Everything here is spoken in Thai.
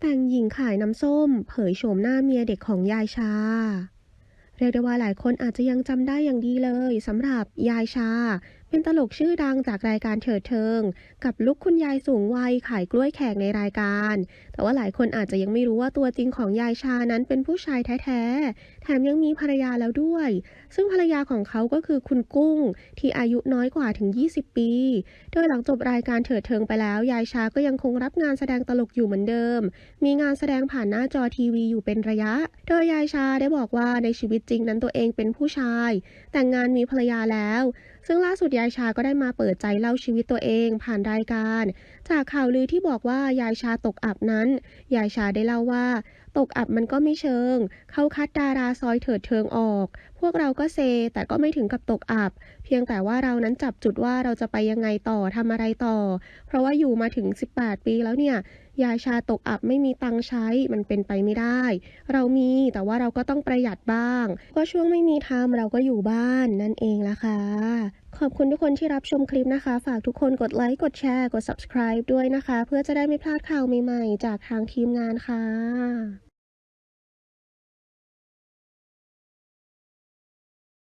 แต่งหญิงขายน้ำส้ม เผยโฉมหน้าเมียเด็กของยายชา เรียกได้ว่าหลายคนอาจจะยังจำได้อย่างดีเลยสำหรับยายชา เป็นตลกชื่อดังจากรายการเถิดเทิง กับลุกคุณยายสูงวัยขายกล้วยแขกในรายการ แต่ว่าหลายคนอาจจะยังไม่รู้ว่าตัวจริงของยายชานั้นเป็นผู้ชายแท้ๆ แถมยังมีภรรยาแล้วด้วย ซึ่งภรรยาของเขาก็คือคุณกุ้งที่อายุน้อยกว่าถึง 20 ปี โดยหลังจบรายการเถิดเทิงไปแล้ว ยายชาก็ยังคงรับงานแสดงตลกอยู่เหมือนเดิม มีงานแสดงผ่านหน้าจอทีวีอยู่เป็นระยะ โดยยายชาได้บอกว่าในชีวิตจริงนั้นตัวเองเป็นผู้ชาย แต่งงานมีภรรยาแล้วซึ่งล่าสุดยายชาก็ได้มาเปิดใจเล่าชีวิตตัวเองผ่านรายการ จากข่าวลือที่บอกว่ายายชาตกอับนั้น ยายชาได้เล่าว่าตกอับมันก็ไม่เชิง เข้าคัดดาราซอยเถิดเทิงออก พวกเราก็เซ แต่ก็ไม่ถึงกับตกอับ เพียงแต่ว่าเรานั้นจับจุดว่าเราจะไปยังไงต่อทำอะไรต่อ เพราะว่าอยู่มาถึง 18 ปีแล้วเนี่ยยายชาตกอับไม่มีตังใช้มันเป็นไปไม่ได้ เรามีแต่ว่าเราก็ต้องประหยัดบ้าง ก็ช่วงไม่มีทำเราก็อยู่บ้านนั่นเองละค่ะ ขอบคุณทุกคนที่รับชมคลิปนะคะ ฝากทุกคนกดไลค์ กดแชร์ กด subscribe ด้วยนะคะ เพื่อจะได้ไม่พลาดข่าวใหม่ๆ จากทางทีมงานค่ะ